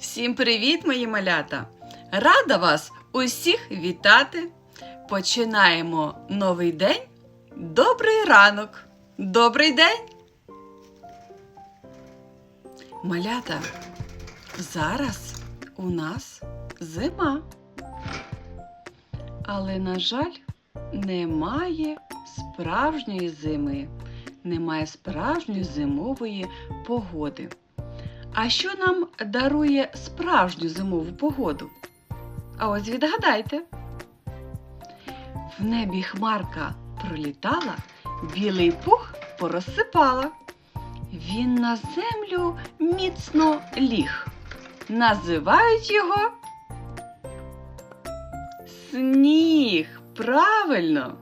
Всім привіт, мої малята! Рада вас усіх вітати! Починаємо новий день. Добрий ранок! Добрий день! Малята, зараз у нас зима. Але, на жаль, немає справжньої зими, немає справжньої зимової погоди. А що нам дарує справжню зимову погоду? А ось відгадайте. В небі хмарка пролітала, білий пух порозсипала. Він на землю міцно ліг. Називають його сніг. Правильно.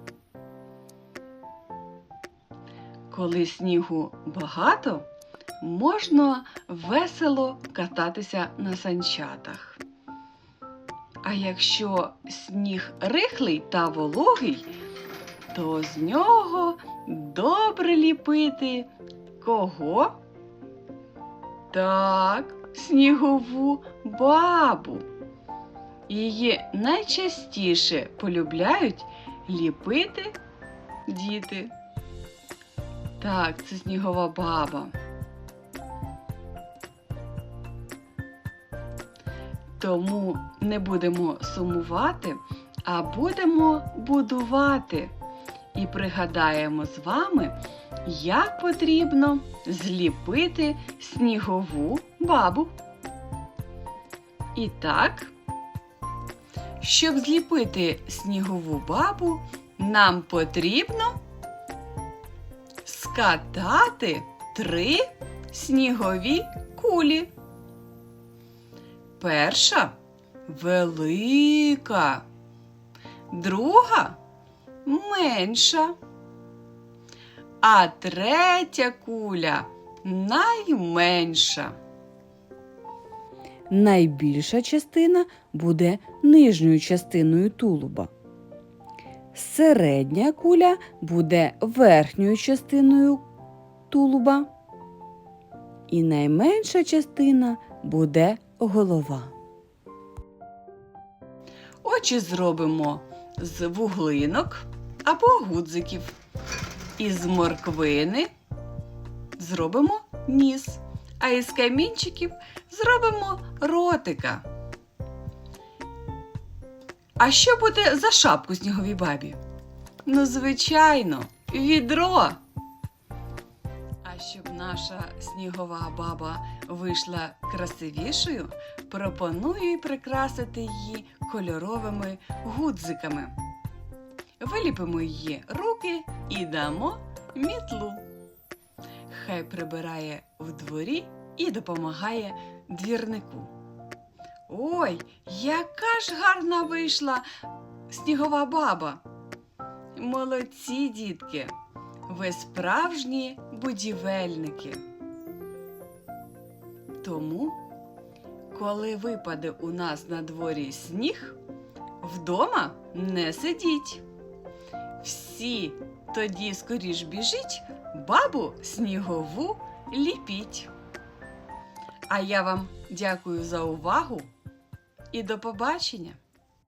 Коли снігу багато, можна весело кататися на санчатах. А якщо сніг рихлий та вологий, то з нього добре ліпити кого? Так, снігову бабу. Її найчастіше полюбляють ліпити діти. Так, це снігова баба. Тому не будемо сумувати, а будемо будувати. І пригадаємо з вами, як потрібно зліпити снігову бабу. І так, щоб зліпити снігову бабу, нам потрібно скатати три снігові кулі. Перша велика, друга менша, а третя куля найменша. Найбільша частина буде нижньою частиною тулуба. Середня куля буде верхньою частиною тулуба. І найменша частина буде голова. Очі зробимо з вуглинок або гудзиків. Із морквини зробимо ніс, а із камінчиків зробимо ротика. А що буде за шапку сніговій бабі? Ну, звичайно, відро. Щоб наша снігова баба вийшла красивішою, пропоную прикрасити її кольоровими гудзиками. Виліпимо її руки і дамо мітлу. Хай прибирає в дворі і допомагає двірнику. Ой, яка ж гарна вийшла снігова баба. Молодці, дітки, ви справжні будівельники. Тому, коли випаде у нас на дворі сніг, вдома не сидіть. Всі тоді скоріш біжіть, бабу снігову ліпіть. А я вам дякую за увагу і до побачення!